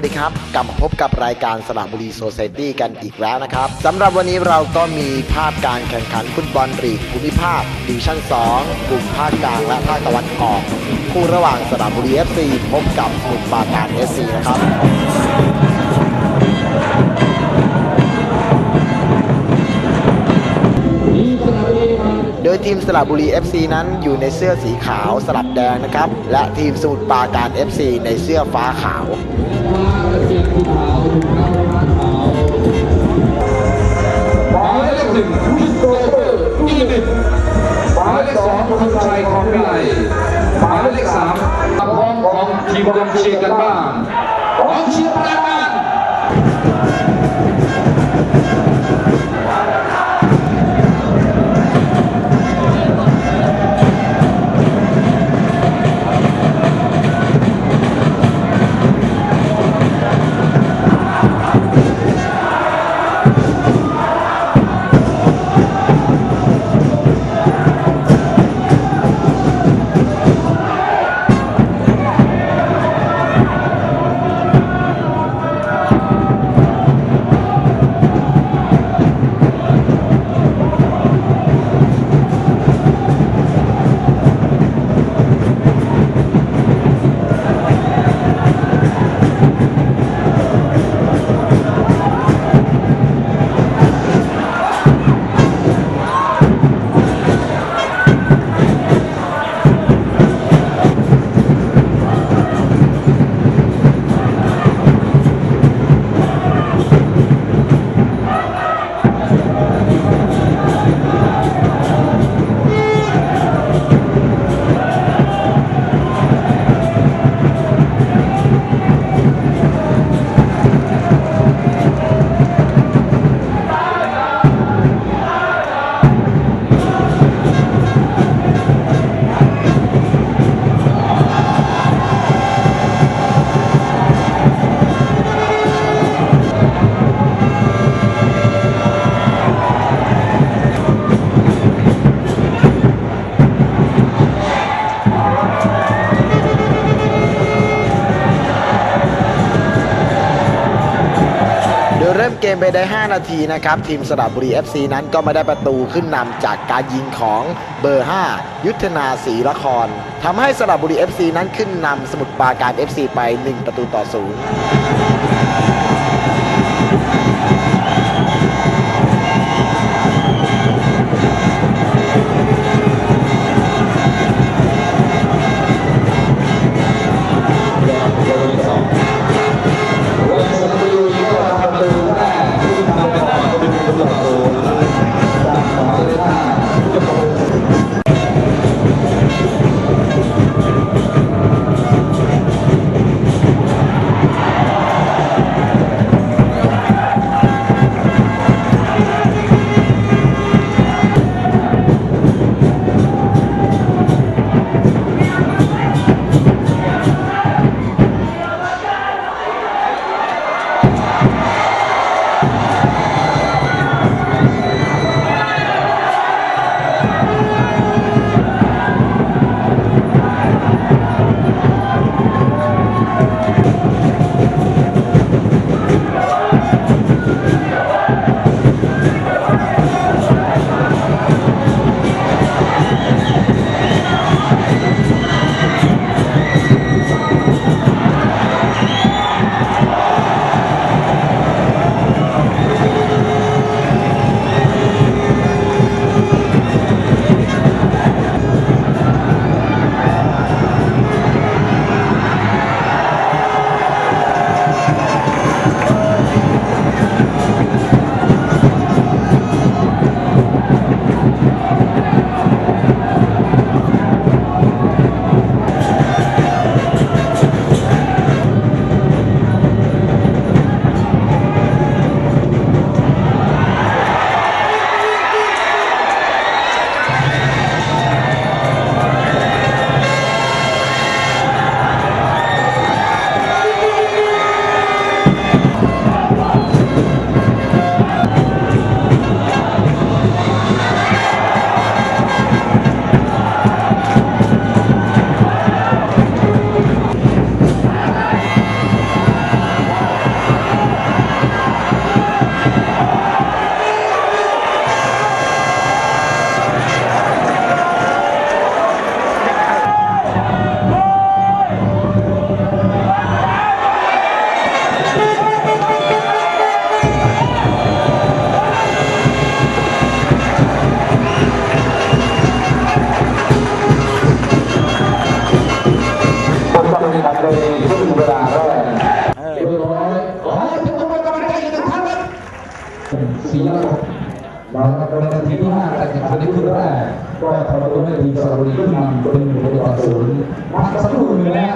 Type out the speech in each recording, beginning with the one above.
สวัสดีครับกลับมาพบกับรายการสระบุรีโซ c i ตี้กันอีกแล้วนะครับสำหรับวันนี้เราก็มีภาพการแข่งขันฟุตบอลลีกภูมิภาคดิวิชั่น 2 กลุ่มภาคกลางและภาคตะวันออก คู่ระหว่างสระบุรี FC พบกับสมุทรปราการ FC นะครับโดยทีมสระบุรี FC นั้นอยู่ในเสื้อสีขาวสลับแดงนะครับ และทีมสมุทรปราการ FC ในเสื้อฟ้าขาว ทหมายเลขสองคุณชัยของวิไลหมายเลขสามตะพองของทีมกองเชียร์กันบ้างกองเชียร์ประการ ไปได้ 5 นาทีนะครับ ทีมสระบุรี FC นั้นก็ไม่ได้ประตูขึ้นนำจากการยิงของเบอร์ 5 ยุทธนาศรีละครทำให้สระบุรี FC นั้นขึ้นนำสมุทรปราการ FC ไป 1 ประตูต่อศูนย์ ครึ่งแรกก็ทำประตูให้ทีมสระบุรีขึ้นนำเป็นหนึ่งประตูต่อศูนย์พักสักครู่หนึ่งนะ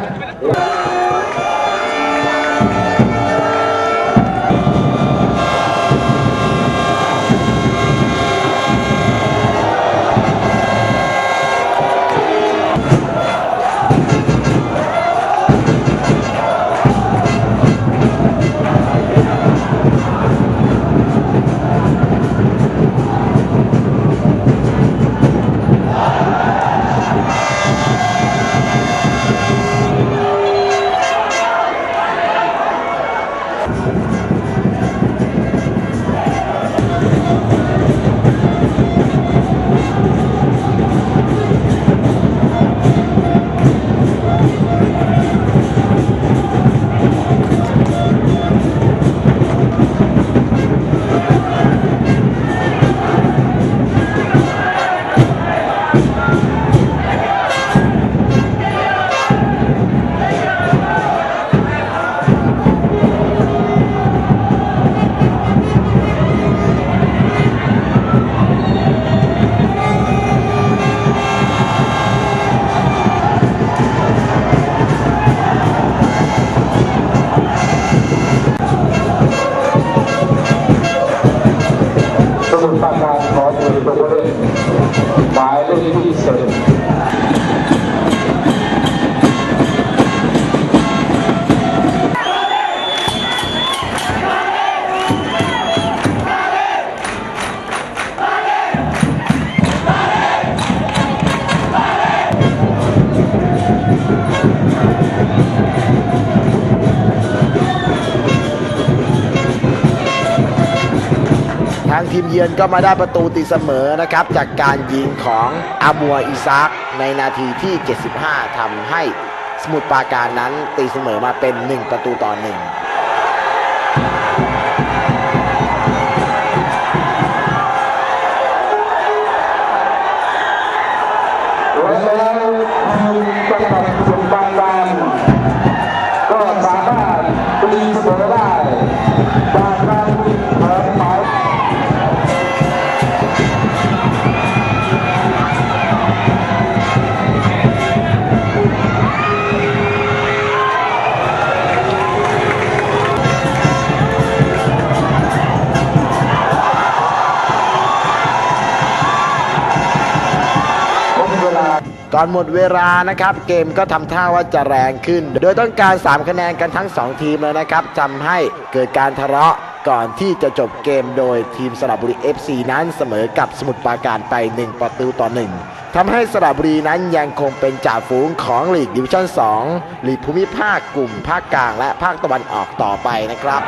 ทีมเยือนก็มาได้ประตูตีเสมอนะครับ จากการยิงของอาบัวอิซักในนาทีที่ 75 ทำให้สมุทรปราการนั้นตีเสมอมาเป็น 1 ประตูต่อ 1 ก่อนหมดเวลานะครับ เกมก็ทำท่าว่าจะแรงขึ้น โดยต้องการ 3 คะแนนกันทั้ง 2 ทีมเลยนะครับทำให้เกิดการทะเลาะก่อนที่จะจบเกมโดยทีมสระบุรี FC นั้นเสมอกับสมุทรปราการไป 1 ประตูต่อ 1 ทำให้สระบุรีนั้นยังคงเป็นจ่าฝูงของลีกดิวิชั่น 2 ลีกภูมิภาคกลุ่มภาคกลางและภาคตะวันออกต่อไปนะครับ